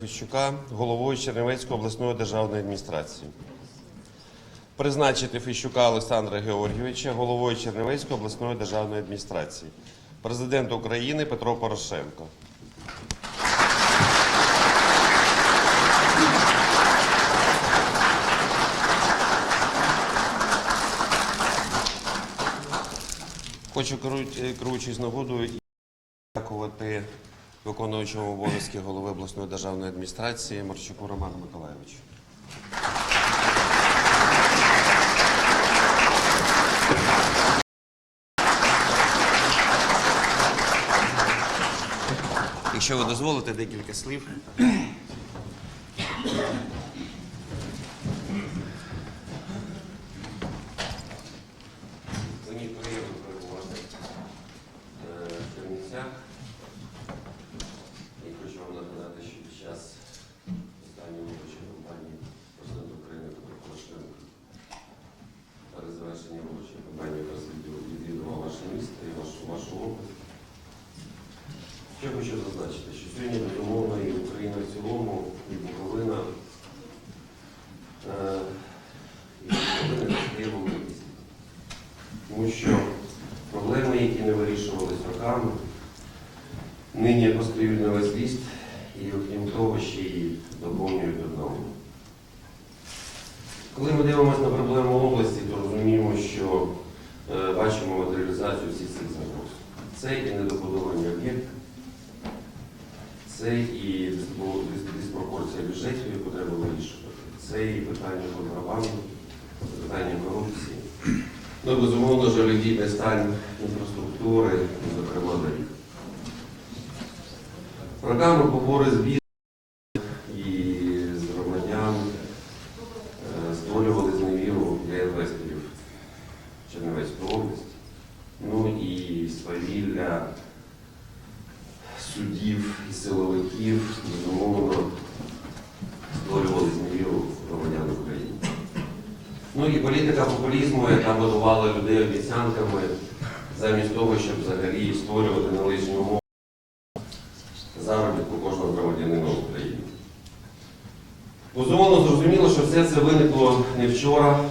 Фещука головою Чернівецької обласної державної адміністрації. Призначити Фещука Олександра Георгійовича головою Чернівецької обласної державної адміністрації. Президент України Петро Порошенко. Хочу керуючи- керуючись нагодою дякувати виконуючому обов'язки голови обласної державної адміністрації Марчуку Роману Миколаєвичу. Якщо ви дозволите декілька слів. Мені приємно перебувати е, в Чернівцях. І хочу вам нагадати, що під час останньої виборчої кампанії президента України Петро Порошенко перед завершенням виборчої кампанії якраз відвідував- відвідував ваше місто і вашу, вашу область. Що я хочу зазначити, що сьогодні, безумовно, і Україна в цілому, і Буковина, е, і Буковина на стилому місці. Тому що проблеми, які не вирішувалися роками, нині весь ліст і окрім того ще й доповнюють одному. Коли ми дивимося на проблему області, то розуміємо, що е, бачимо матеріалізацію всіх цих загроз. Це і недобудовані об'єкти, це і диспропорція бюджетів, яку треба вирішувати, це і питання контрабанди, це питання корупції. Ну, безумовно, жалюгідний стан інфраструктури, зокрема доріг. Програми побори збір і з громадян е, створювали зневіру для інвесторів Чернівецької області. Ну і свавілля суддів і силовиків, безумовно, створювали зневіру громадян України. Ну і політика популізму, яка будувала людей обіцянками, замість того, щоб взагалі створювати належні умови все це виникло не вчора,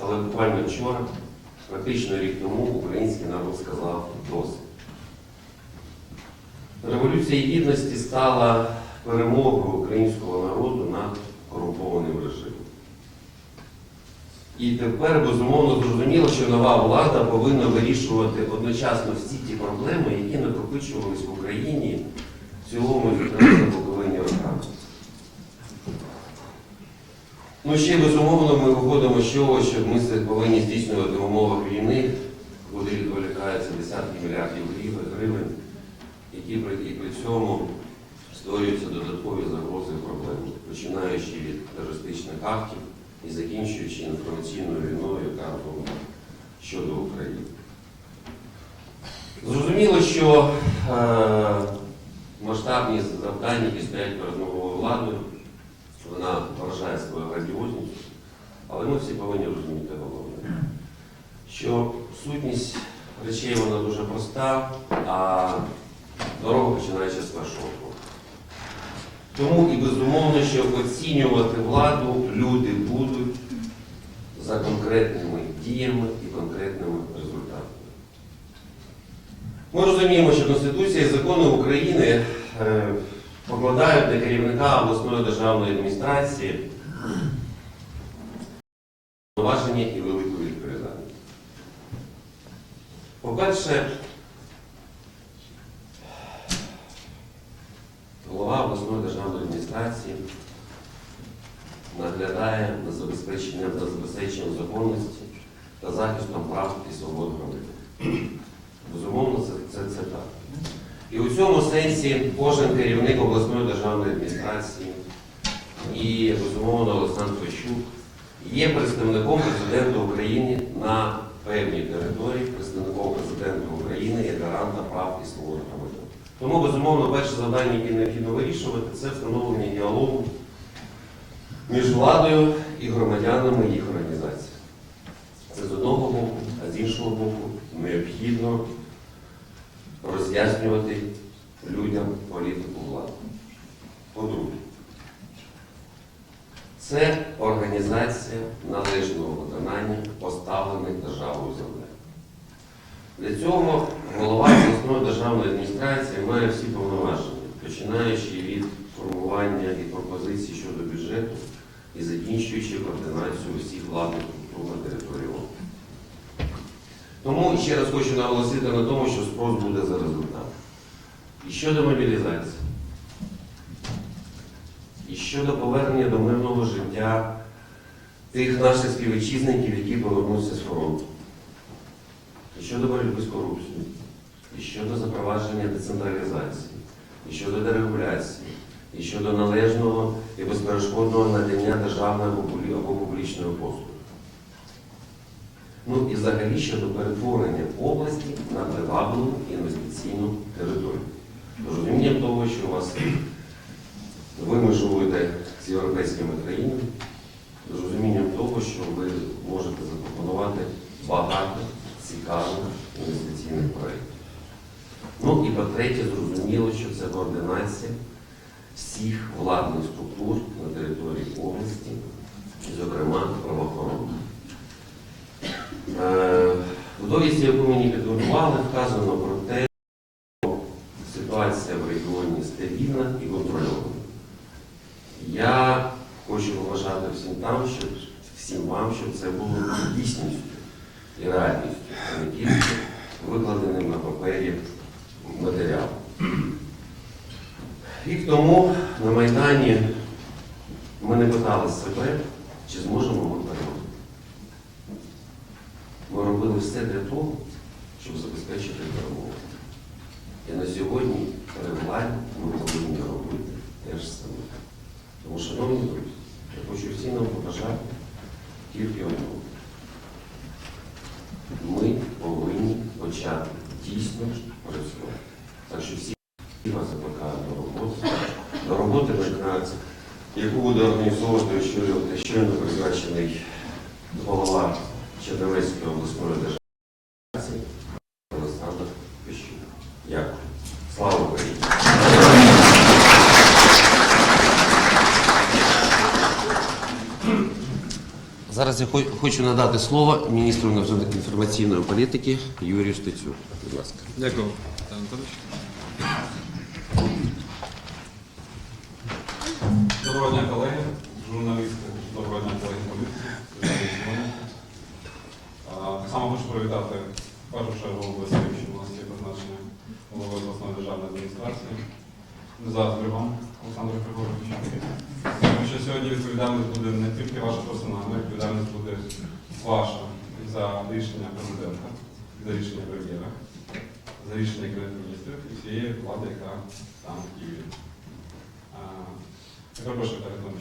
але буквально вчора, практично рік тому, український народ сказав досить. Революція гідності стала перемогою українського народу над корумпованим режимом. І тепер, безумовно, зрозуміло, що нова влада повинна вирішувати одночасно всі ті проблеми, які накопичувались в Україні в цілому 19 Ну ще безумовно ми виходимо з чого, що ми це повинні здійснювати в умовах війни, куди відволікаються десятки мільярдів гривень, які при, при цьому створюються додаткові загрози і проблеми, починаючи від терористичних актів і закінчуючи інформаційною війною, яка ну, щодо України. Зрозуміло, що е, масштабні завдання, які стоять перед новою владою, вона вражає свою грандіозністю, але ми всі повинні розуміти головне, що сутність речей вона дуже проста, а дорога починається з першого. Тому і безумовно, що оцінювати владу люди будуть за конкретними діями і конкретними результатами. Ми розуміємо, що Конституція і закони України е, покладають на керівника обласної державної адміністрації повноваження і велику відповідальність. По-перше, голова обласної державної адміністрації наглядає на забезпечення та забезпеченням законності та захистом прав і свобод громадян. Безумовно, це, це, це так. І у цьому сенсі кожен керівник обласної державної адміністрації і, безумовно, Олександр Фещук є представником президента України на певній території, представником президента України як гаранта прав і свобод громадян. Тому, безумовно, перше завдання, яке необхідно вирішувати, це встановлення діалогу між владою і громадянами їх організацій. Це з одного боку, а з іншого боку, необхідно роз'яснювати людям політику влади. По-друге, це організація належного виконання поставлених державою завдань. Для цього голова обласної державної адміністрації має всі повноваження, починаючи від формування і пропозицій щодо бюджету і закінчуючи координацію усіх владних структур на території області. Тому ще раз хочу наголосити на тому, що спрос буде за результат. І щодо мобілізації, і щодо повернення до мирного життя тих наших співвітчизників, які повернуться з фронту, і щодо боротьби з корупцією, і щодо запровадження децентралізації, і щодо дерегуляції, і щодо належного і безперешкодного надання державної або публічної послуги. Ну і взагалі щодо перетворення області на привабливу інвестиційну територію. Розумінням того, що у вас ви межуєте з європейськими країнами, з розумінням того, що ви можете запропонувати багато цікавих інвестиційних проєктів. Ну і по-третє, зрозуміло, що це координація всіх владних структур на території області, зокрема правоохоронних. Е, В довідці, яку мені підготували, вказано про те, що ситуація в регіоні стабільна і контрольована. Я хочу побажати всім там, щоб всім вам, щоб це було дійсністю і реальністю, а не тільки викладеним на папері матеріалом. Рік тому на Майдані ми не питали себе, чи зможемо ми перемогти. Ми робили все для того, щоб забезпечити перемогу. І на сьогодні при ми повинні робити те ж саме. Тому, шановні друзі, я хочу всім нам побажати тільки одного. Ми повинні почати дійсно працювати. Так що всі вас закликаю до роботи, до роботи на яку буде організовувати щойно призначений голова Чернівецької обласної держави Олександр Пещук. Дякую. Слава Україні! Зараз я хочу надати слово міністру інформаційної політики Юрію Стецю. Будь ласка. Дякую, Петро Анатолійович. Доброго дня, колеги, журналісти, доброго дня, колеги політики. Так само хочу привітати в першу чергу області, що у нас є призначення голови обласної адміністрації. Завтра вам, Олександр Григорович. Тому що сьогодні відповідальність буде не тільки ваша персональна, відповідальність буде ваша за рішення президента, за рішення прем'єра за рішення міністрів і всієї влади, яка там в Києві. А, Я перепрошую, так, тому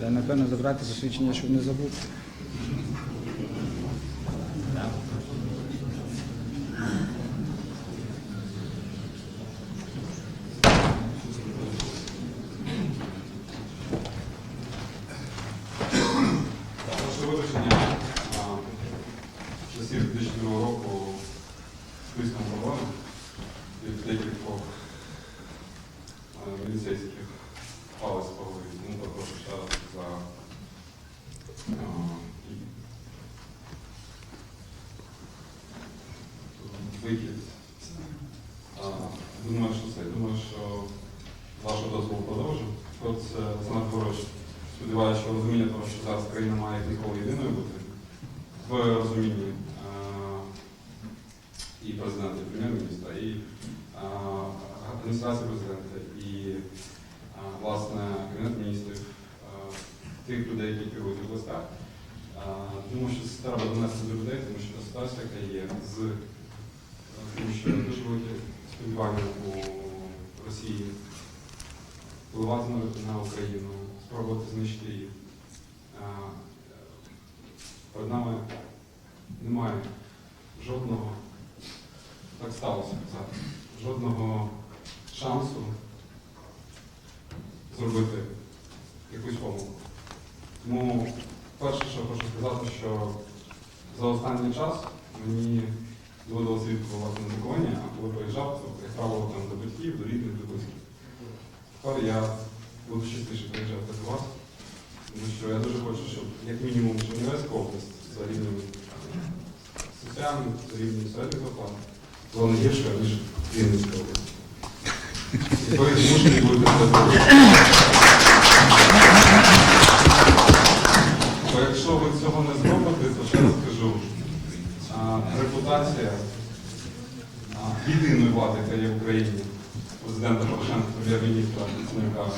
Та напевно забрати посвідчення, щоб не забути. Ваше вирішення а, часів 2002 року списком проблем від декількох а, міліцейських палець по голові. Ну, також ще раз за а, вихід. А, Думаю, що це. Думаю, що з вашого дозволу продовжу. Е, Олександр Григорович, сподіваюся, розуміння того, що зараз країна має ніколи єдиною бути в розумінні е, і президента, і прем'єр-міністра, і е, адміністрації президента, і е, власне кабінет міністрів, е, тих людей, які керують областях. Е, Думаю, що це треба донести до людей, тому що ситуація, яка є з е, тим, що дуже велике сподівання у Росії впливати на, на Україну, спробувати знищити її. Е, Перед нами немає жодного, так сталося зараз, жодного шансу зробити якусь помилку. Тому перше, що хочу сказати, що за останній час мені доводилося відбувати на Буковині, а коли приїжджав, то, як правило, там до батьків, до рідних, до близьких. Тепер я буду частіше приїжджати до вас, тому що я дуже хочу, щоб як мінімум Чернівецька область за рівнем соціальним, за рівнем середніх зарплат була не гірша, ніж Вінницька область. Бо якщо ви цього не зробите, то ще раз кажу, а, репутація а, єдиної влади, яка є в Україні, президента Порошенка, прем'єр-міністра Яценюка,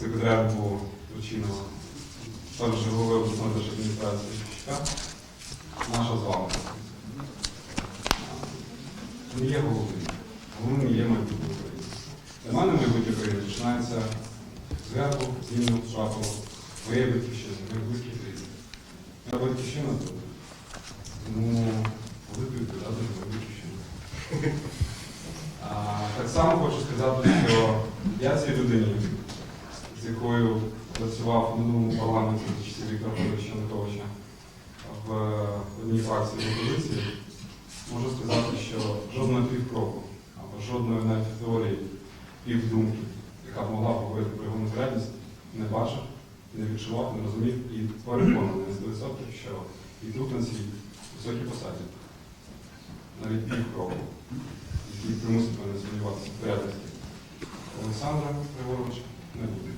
секретаря РБУ Турчинова, першого голови обласної держадміністрації наша з вами. Не є головним, головним є майбутнє Для мене майбутнє України починається зверху, зміну, шаху, моєї батьківщини, моїх близьких рідних. Моя батьківщина тут. Тому велику відповідати за батьківщину. Так само хочу сказати, що я цій людині, з якою працював в минулому парламенті за часів Віктора Федоровича Януковича в одній фракції в опозиції, можу сказати, що жодного півкроку або жодної навіть теорії півдумки, яка б могла говорити про його непорядність, не бачив, не відчував, не розумів і переконаний на 100%, що і тут на цій високій посаді, навіть півкроку, який примусить мене сумніватися в порядності Олександра Григоровича не буде.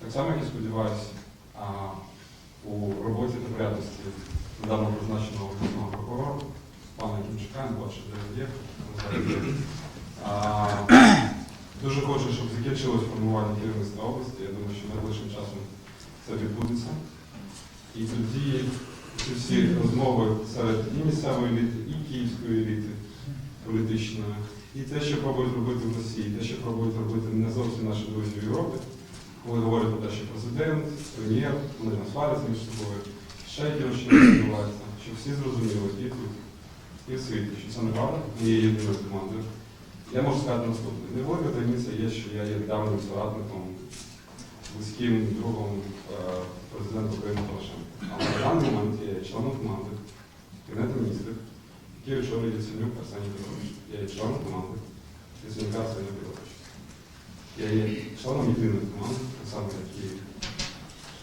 Так само, як і сподіваюся, а, у роботі та порядності недавно призначеного обласного прокурора, пана Кімчука, не бачу, де він є. Дуже хочу, щоб закінчилось формування керівництва області. Я думаю, що найближчим часом це відбудеться. І тоді ці всі розмови серед і місцевої еліти, і київської еліти політичної, і те, що пробують робити в Росії, те, що пробують робити не зовсім наші друзі в Європі, коли говорять про те, що президент, прем'єр, вони там сваряться між собою, ще якимось що відбувається, щоб всі зрозуміли і тут, і в світі, що це неправда, не є єдиною командою. Я можу сказати наступне. Невелика таємниця є, що я є давним соратником, близьким другом е, президента України Порошенка. Але на даний момент я є членом команди Кабінету міністрів, який очолює Яценюк Арсеній Петрович. Я є членом команди Яценюка Арсенія Петровича. Я є членом єдиної команди, так само як і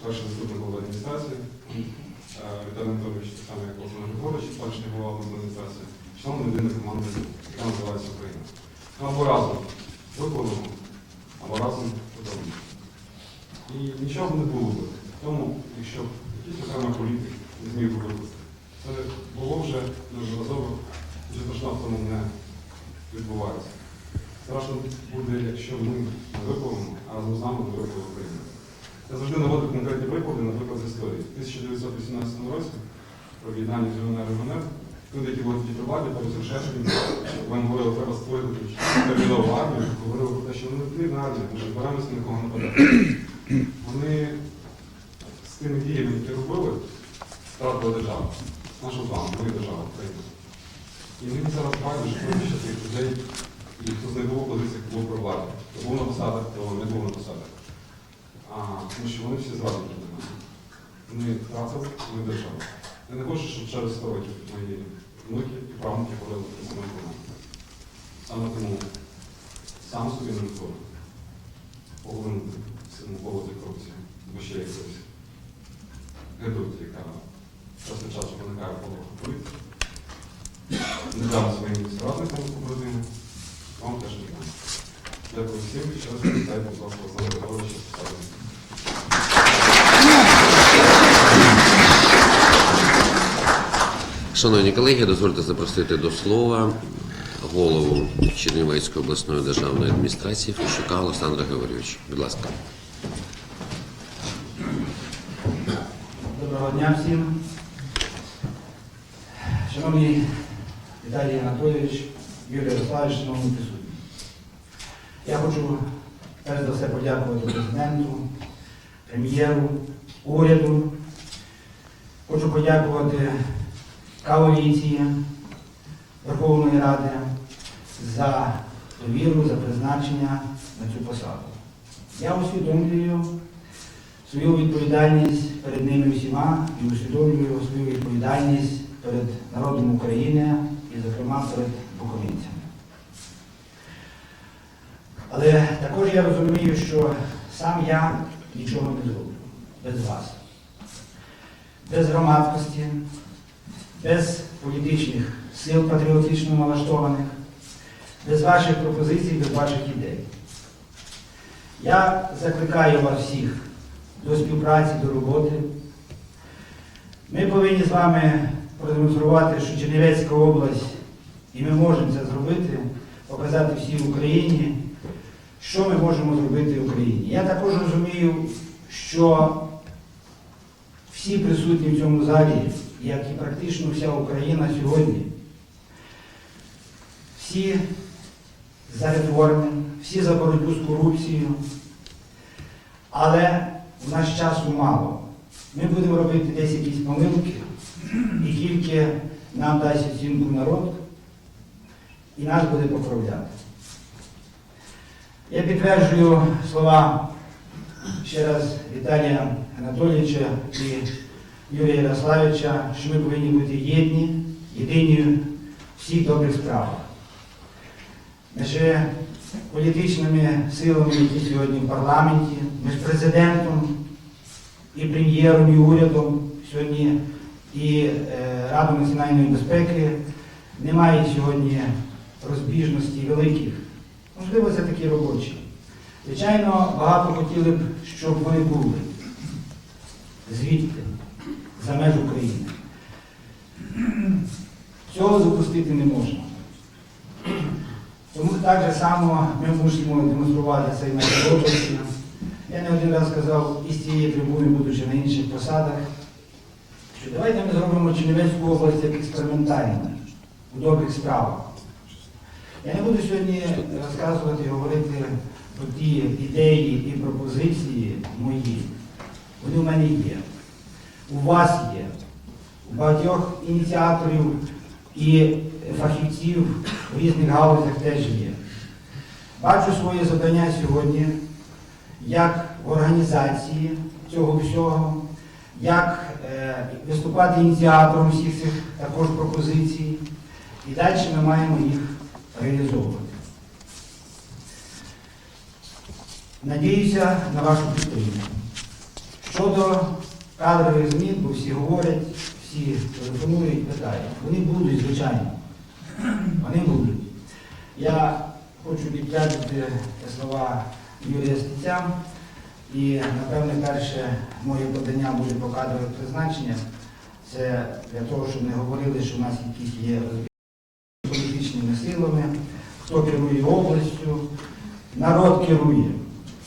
перший заступник голови адміністрації е, Віталій Анатолійович, так само як Олександр Григорович, перший голова адміністрації, членом єдиної команди, яка називається Україна. Або разом виконуємо, або разом подобаємо. І нічого не було б. Тому, якщо якийсь окремий політик не зміг би викликати, це було вже неодноразово, дуже страшно в тому не відбувається. Страшно буде, якщо ми не виповнимо, а разом з нами не виповнимо Україну. Я завжди наводив конкретні приклади, наприклад, з історії. В 1918 році про об'єднання з ЮНР і МНР Люди, які при владі, Борис Шешкін, вони говорили, треба створити термінову армію, говорили про те, що вони не потрібна армія, ми збираємося на кого нападати. Вони з тими діями, які робили, втратили державу. Нашу з вами, мою державу, Україну. І мені зараз байдуже що тих людей, і хто з них був у позиціях, хто був при владі. Хто був на посадах, хто не був на посадах. А, тому що вони всі зрадники для мене. Вони втратили мою державу. Я не хочу, щоб через 100 років мої внуки і правнуки про саме команду. Саме тому сам собі не дозволю поглинути в цьому голоді корупції, бо ще є корупція. Гидуть, яка час від часу виникає полоху політики. Не взяли своїм соратникам побратими. Вам теж вітаю. Дякую всім. Ще раз привітайте, будь ласка, Олександра Григоровича з посадою. Шановні колеги, дозвольте запросити до слова голову Чернівецької обласної державної адміністрації Фещука Олександра Григорьовича. Будь ласка. Доброго дня всім. Шановний Віталій Анатолійович, Юрій Ярославович, шановні присутні. Я хочу перш за все подякувати президенту, прем'єру, уряду. Хочу подякувати коаліції Верховної Ради за довіру, за призначення на цю посаду. Я усвідомлюю свою відповідальність перед ними всіма і усвідомлюю свою відповідальність перед народом України і, зокрема, перед буковинцями. Але також я розумію, що сам я нічого не зроблю без вас, без громадськості, без політичних сил патріотично налаштованих, без ваших пропозицій, без ваших ідей. Я закликаю вас всіх до співпраці, до роботи. Ми повинні з вами продемонструвати, що Чернівецька область, і ми можемо це зробити, показати всій Україні, що ми можемо зробити в Україні. Я також розумію, що всі присутні в цьому залі, як і практично вся Україна сьогодні, всі за реформи, всі за боротьбу з корупцією, але у нас часу мало. Ми будемо робити десь якісь помилки, і тільки нам дасть оцінку народ, і нас буде поправляти. Я підтверджую слова ще раз Віталія Анатолійовича і Юрія Ярославовича, що ми повинні бути єдні, єдині в всіх добрих справах. Між політичними силами, які сьогодні в парламенті, між президентом і прем'єром, і урядом, сьогодні і е, Радою національної безпеки немає сьогодні розбіжностей великих. Можливо, це такі робочі. Звичайно, багато хотіли б, щоб вони були звідти, за меж України. Цього допустити не можна. Тому так же само ми мусимо демонструвати це і на області. Я не один раз сказав із цієї трибуни, будучи на інших посадах, що давайте ми зробимо Чернівецьку область як експериментальну у добрих справах. Я не буду сьогодні розказувати і говорити про ті ідеї і пропозиції мої. Вони в мене є. У вас є. У багатьох ініціаторів і фахівців в різних галузях теж є. Бачу своє завдання сьогодні як в організації цього всього, як е, виступати ініціатором всіх цих також пропозицій. І далі ми маємо їх реалізовувати. Надіюся на вашу підтримку. Щодо кадрових змін, бо всі говорять, всі телефонують, питають. Вони будуть, звичайно. Вони будуть. Я хочу підтвердити слова Юрія Стеця. І, напевне, перше моє подання буде по кадрових призначеннях. Це для того, щоб не говорили, що в нас якісь є політичними силами, хто керує областю, народ керує.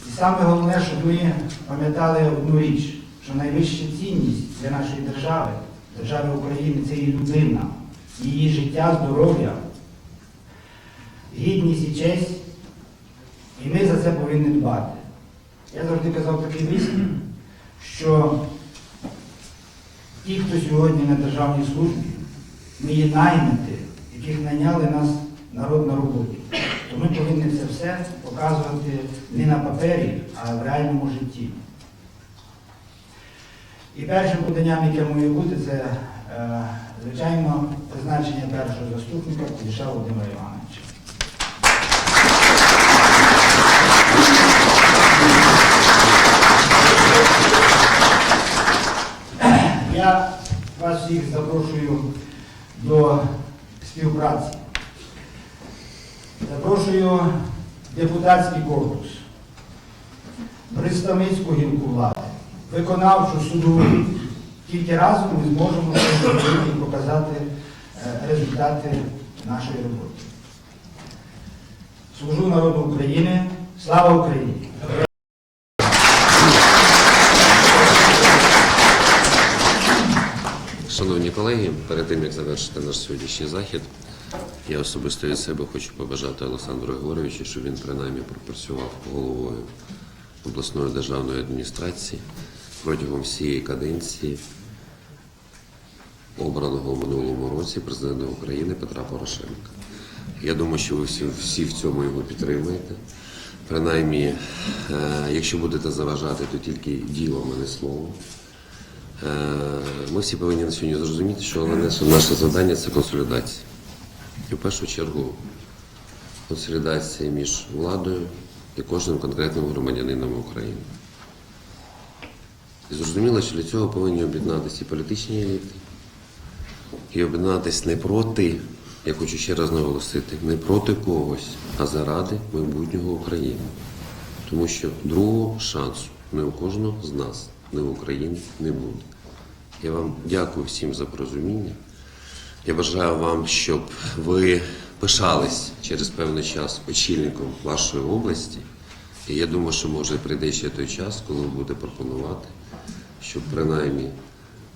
І саме головне, щоб ми пам'ятали одну річ, що найвища цінність для нашої держави, держави України це і людина, її життя, здоров'я, гідність і честь. І ми за це повинні дбати. Я завжди казав такий вислів, що ті, хто сьогодні на державній службі, ми є наймити, яких найняли нас народ на роботі. То ми повинні це все показувати не на папері, а в реальному житті. І першим поданням, яке має бути, це, е, звичайно, призначення першого заступника Куліша Володимира Івановича. Я вас всіх запрошую до співпраці. Запрошую депутатський корпус, представницьку гілку влади, виконавчу судову. Тільки разом ми зможемо показати е, результати нашої роботи. Служу народу України. Слава Україні! Шановні колеги, перед тим як завершити наш сьогоднішній захід, я особисто від себе хочу побажати Олександру Григоровичу, щоб він принаймні пропрацював головою обласної державної адміністрації протягом всієї каденції обраного в минулому році президента України Петра Порошенка. Я думаю, що ви всі, всі в цьому його підтримуєте. Принаймні, е, якщо будете заважати, то тільки ділом, а не словом. Е, Ми всі повинні на сьогодні зрозуміти, що наше завдання це консолідація. І в першу чергу консолідація між владою і кожним конкретним громадянином України. І зрозуміло, що для цього повинні об'єднатися і політичні еліти, і об'єднатися не проти, я хочу ще раз наголосити, не проти когось, а заради майбутнього України. Тому що другого шансу не у кожного з нас, не в Україні не буде. Я вам дякую всім за порозуміння. Я бажаю вам, щоб ви пишались через певний час очільником вашої області. І я думаю, що може прийде ще той час, коли ви будете пропонувати, щоб принаймні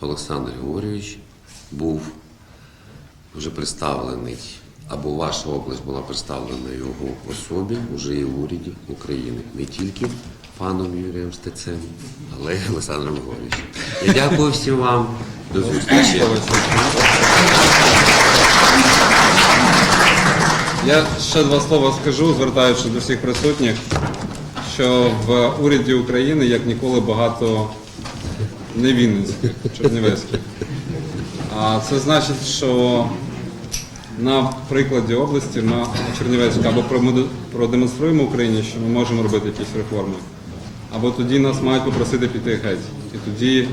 Олександр Григорійович був вже представлений, або ваша область була представлена його особі вже і в уряді України. Не тільки паном Юрієм Стецем, але й Олександром Григорійовичем. Я дякую всім вам. До зустрічі. Я ще два слова скажу, звертаючись до всіх присутніх, що в уряді України як ніколи багато не вінницьких, чернівецьких. А це значить, що на прикладі області на Чернівецька або продемонструємо Україні, що ми можемо робити якісь реформи, або тоді нас мають попросити піти геть. І тоді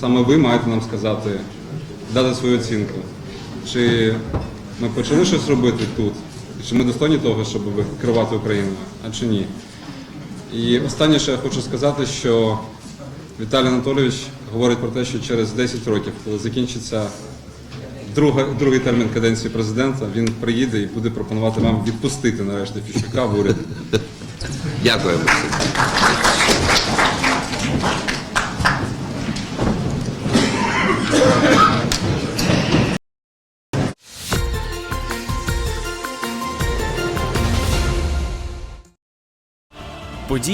саме ви маєте нам сказати, дати свою оцінку. Чи ми почали щось робити тут, чи ми достойні того, щоб керувати Україною, а чи ні? І останнє, що я хочу сказати, що Віталій Анатолійович говорить про те, що через 10 років, коли закінчиться друга, другий термін каденції президента, він приїде і буде пропонувати вам відпустити нарешті Фіщука в уряд. Дякую.